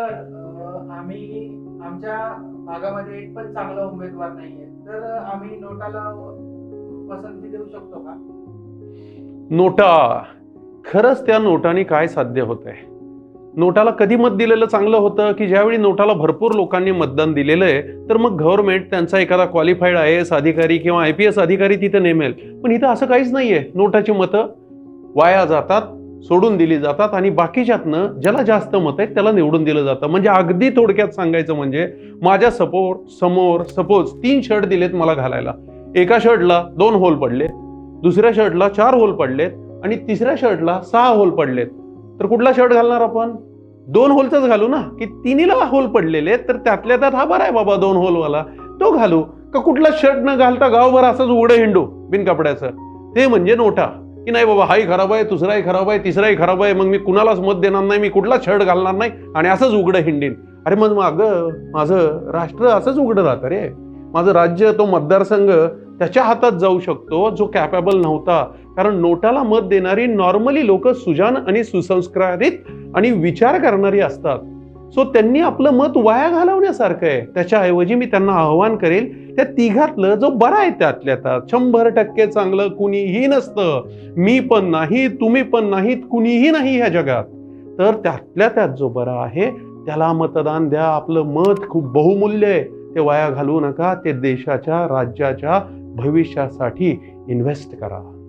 तर आम्ही आमच्या भागामध्ये एक पण चांगला उमेदवार नाहीये. तर आम्ही नोटाला पसंती देऊ शकतो का? नोटा. खरंच त्या नोटाने काय साध्य होत आहे नोटाला कधी मत दिलेलं चांगलं होतं की ज्यावेळी नोटाला भरपूर लोकांनी मतदान दिलेलं आहे तर मग गव्हर्नमेंट त्यांचा एखादा क्वालिफाईड आय एस अधिकारी किंवा आय पी एस अधिकारी तिथे नेमेल. पण इथं असं काहीच नाहीये नोटाची मतं वाया जातात. सोडून दिली जातात आणि बाकीच्यातनं ज्याला जास्त मत आहेत त्याला निवडून दिलं जातं. म्हणजे अगदी थोडक्यात सांगायचं म्हणजे माझ्या सपोर समोर सपोज तीन शर्ट दिलेत मला घालायला. एका शर्टला दोन होल पडले दुसऱ्या शर्टला चार होल पडलेत आणि तिसऱ्या शर्टला सहा होल पडलेत. तर कुठला शर्ट घालणार आपण? दोन होलचाच घालू ना? की तिन्हीला होल पडलेले तर त्यातल्या त्यात हा बरा आहे बाबा दोन होलवाला. तो घालू. का कुठला शर्ट न घालता गावभर असंच उघडं हिंडू बिन कपड्याचं? ते म्हणजे नोटा. की नाही बाबा हाही खराब आहे दुसराही खराब आहे तिसराही खराब आहे मग मी कुणालाच मत देणार नाही मी कुठला शर्ट घालणार नाही आणि असंच उघडं हिंडीन. अरे मग मागं माझं राष्ट्र असंच उघडं राहतं रे. माझं राज्य तो मतदारसंघ त्याच्या हातात जाऊ शकतो जो कॅपेबल नव्हता. कारण नोटाला मत देणारी नॉर्मली लोक सुजान आणि सुसंस्कारित आणि विचार करणारी असतात. सो त्यांनी आपलं मत वाया घालवण्यासारखं आहे. त्याच्याऐवजी मी त्यांना आव्हान करेल त्या तिघातलं जो बरा आहे त्यातल्या त्यात. शंभर टक्के चांगलं कुणीही नसतं. मी पण नाही तुम्ही पण नाहीत कुणीही नाही ह्या जगात. तर त्यातल्या त्यात जो बरा आहे त्याला मतदान द्या. आपलं मत खूप बहुमूल्य आहे. ते वाया घालवू नका. ते देशाच्या राज्याच्या भविष्यासाठी इन्व्हेस्ट करा.